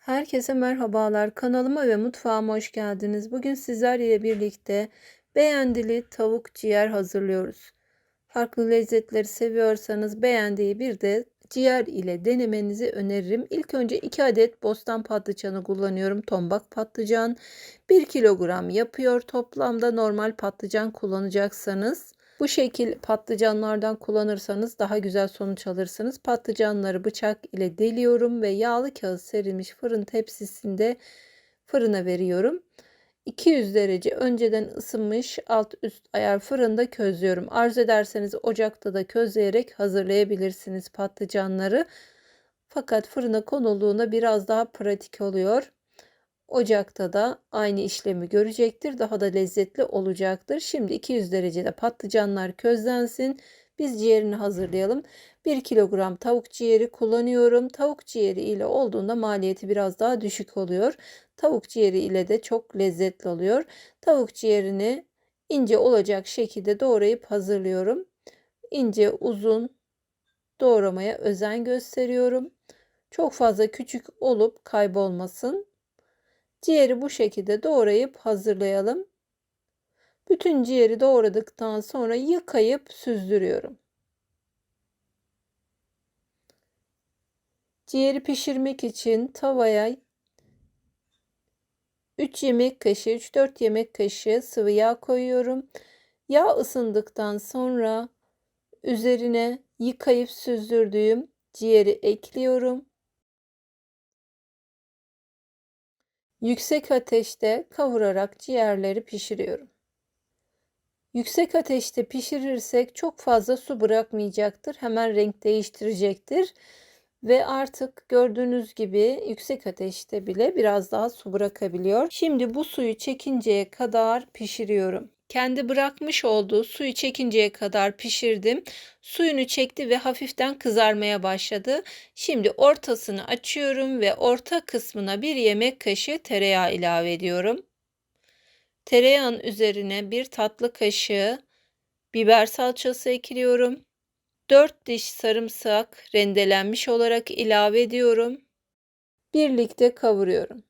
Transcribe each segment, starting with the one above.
Herkese merhabalar. Kanalıma ve mutfağıma hoş geldiniz. Bugün sizler ile birlikte beğendili tavuk ciğer hazırlıyoruz. Farklı lezzetleri seviyorsanız beğendiği bir de ciğer ile denemenizi öneririm. İlk önce 2 adet bostan patlıcanı kullanıyorum. Tombak patlıcan 1 kilogram yapıyor. Toplamda normal patlıcan kullanacaksanız bu şekil patlıcanlardan kullanırsanız daha güzel sonuç alırsınız. Patlıcanları bıçak ile deliyorum ve yağlı kağıt serilmiş fırın tepsisinde fırına veriyorum. 200 derece önceden ısınmış alt üst ayar fırında közlüyorum. Arzu ederseniz ocakta da közleyerek hazırlayabilirsiniz patlıcanları. Fakat fırına konulduğunda biraz daha pratik oluyor. Ocakta da aynı işlemi görecektir. Daha da lezzetli olacaktır. Şimdi 200 derecede patlıcanlar közlensin. Biz ciğerini hazırlayalım. 1 kilogram tavuk ciğeri kullanıyorum. Tavuk ciğeri ile olduğunda maliyeti biraz daha düşük oluyor. Tavuk ciğeri ile de çok lezzetli oluyor. Tavuk ciğerini ince olacak şekilde doğrayıp hazırlıyorum. İnce uzun doğramaya özen gösteriyorum. Çok fazla küçük olup kaybolmasın. Ciğeri bu şekilde doğrayıp hazırlayalım. Bütün ciğeri doğradıktan sonra yıkayıp süzdürüyorum. Ciğeri pişirmek için tavaya 3 yemek kaşığı 3-4 yemek kaşığı sıvı yağ koyuyorum. Yağ ısındıktan sonra üzerine yıkayıp süzdürdüğüm ciğeri ekliyorum. Yüksek ateşte kavurarak ciğerleri pişiriyorum. Yüksek ateşte pişirirsek çok fazla su bırakmayacaktır. Hemen renk değiştirecektir. Ve artık gördüğünüz gibi yüksek ateşte bile biraz daha su bırakabiliyor. Şimdi bu suyu çekinceye kadar pişiriyorum. Kendi bırakmış olduğu suyu çekinceye kadar pişirdim. Suyunu çekti ve hafiften kızarmaya başladı. Şimdi ortasını açıyorum ve orta kısmına bir yemek kaşığı tereyağı ilave ediyorum. Tereyağın üzerine bir tatlı kaşığı biber salçası ekliyorum. 4 diş sarımsak rendelenmiş olarak ilave ediyorum. Birlikte kavuruyorum.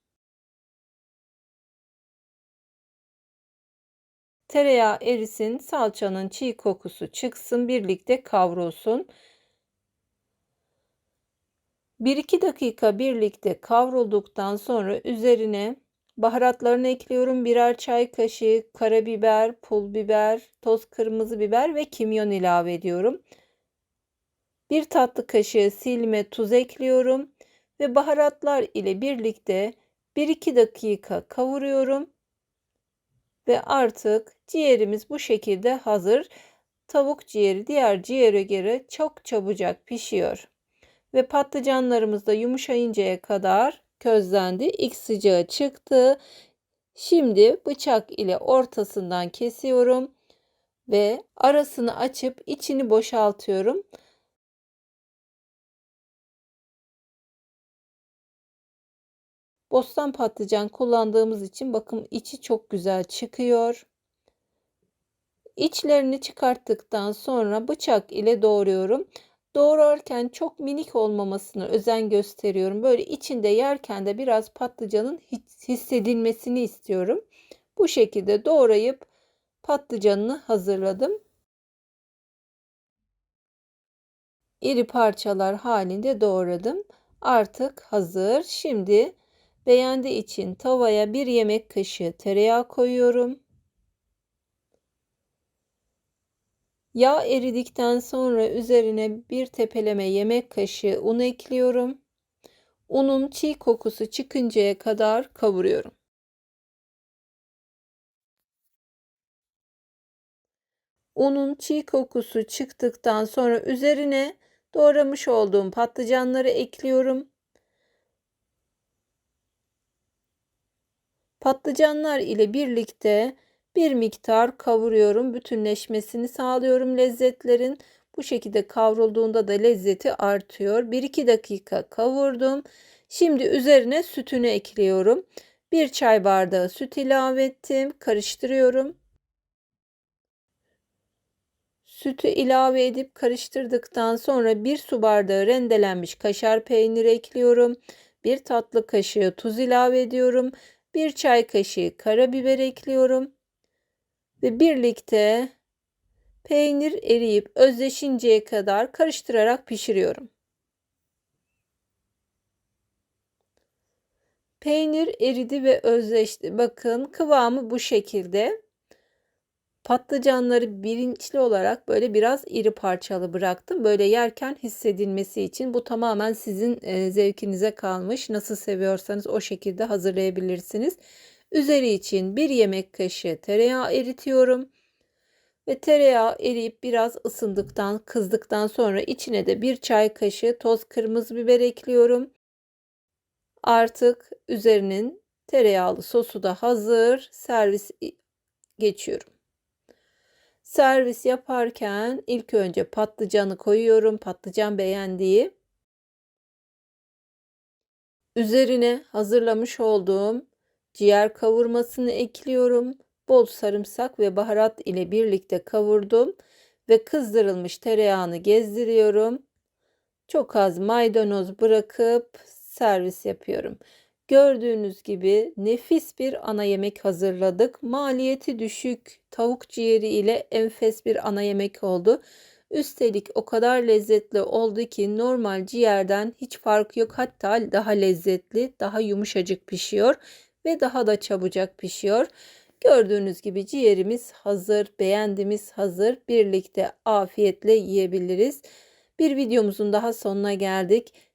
Tereyağı erisin, salçanın çiğ kokusu çıksın, birlikte kavrulsun. 1-2 dakika birlikte kavrulduktan sonra üzerine baharatlarını ekliyorum. Birer çay kaşığı karabiber, pul biber, toz kırmızı biber ve kimyon ilave ediyorum. Bir tatlı kaşığı silme tuz ekliyorum ve baharatlar ile birlikte 1-2 dakika kavuruyorum. Ve artık ciğerimiz bu şekilde hazır. Tavuk ciğeri diğer ciğere göre çok çabucak pişiyor. Ve patlıcanlarımız da yumuşayıncaya kadar közlendi. İlk sıcağı çıktı. Şimdi bıçak ile ortasından kesiyorum ve arasını açıp içini boşaltıyorum. Bostan patlıcan kullandığımız için bakın içi çok güzel çıkıyor. İçlerini çıkarttıktan sonra bıçak ile doğruyorum. Doğrarken çok minik olmamasını özen gösteriyorum. Böyle içinde yerken de biraz patlıcanın hissedilmesini istiyorum. Bu şekilde doğrayıp patlıcanını hazırladım. İri parçalar halinde doğradım. Artık hazır. Şimdi Beğendiği için tavaya bir yemek kaşığı tereyağı koyuyorum. Yağ eridikten sonra üzerine bir tepeleme yemek kaşığı un ekliyorum. Unun çiğ kokusu çıkıncaya kadar kavuruyorum. Unun çiğ kokusu çıktıktan sonra üzerine doğramış olduğum patlıcanları ekliyorum. Patlıcanlar ile birlikte bir miktar kavuruyorum. Bütünleşmesini sağlıyorum lezzetlerin. Bu şekilde kavrulduğunda da lezzeti artıyor. 1-2 dakika kavurdum. Şimdi üzerine sütünü ekliyorum. 1 çay bardağı süt ilave ettim. Karıştırıyorum. Sütü ilave edip karıştırdıktan sonra 1 su bardağı rendelenmiş kaşar peyniri ekliyorum. 1 tatlı kaşığı tuz ilave ediyorum. 1 çay kaşığı karabiber ekliyorum. Ve birlikte peynir eriyip özleşinceye kadar karıştırarak pişiriyorum. Peynir eridi ve özleşti. Bakın kıvamı bu şekilde. Patlıcanları bilinçli olarak böyle biraz iri parçalı bıraktım. Böyle yerken hissedilmesi için bu tamamen sizin e, zevkinize kalmış. Nasıl seviyorsanız o şekilde hazırlayabilirsiniz. Üzeri için bir yemek kaşığı tereyağı eritiyorum. Ve tereyağı eriyip biraz ısındıktan, kızdıktan sonra içine de bir çay kaşığı toz kırmızı biber ekliyorum. Artık üzerinin tereyağlı sosu da hazır. Servis geçiyorum. Servis yaparken ilk önce patlıcanı koyuyorum. Patlıcan beğendiği. Üzerine hazırlamış olduğum ciğer kavurmasını ekliyorum. Bol sarımsak ve baharat ile birlikte kavurdum ve kızdırılmış tereyağını gezdiriyorum. Çok az maydanoz bırakıp servis yapıyorum. Gördüğünüz gibi nefis bir ana yemek hazırladık. Maliyeti düşük tavuk ciğeri ile enfes bir ana yemek oldu. Üstelik o kadar lezzetli oldu ki normal ciğerden hiç fark yok. Hatta daha lezzetli, daha yumuşacık pişiyor ve daha da çabucak pişiyor. Gördüğünüz gibi ciğerimiz hazır, beğendiğimiz hazır. Birlikte afiyetle yiyebiliriz. Bir videomuzun daha sonuna geldik.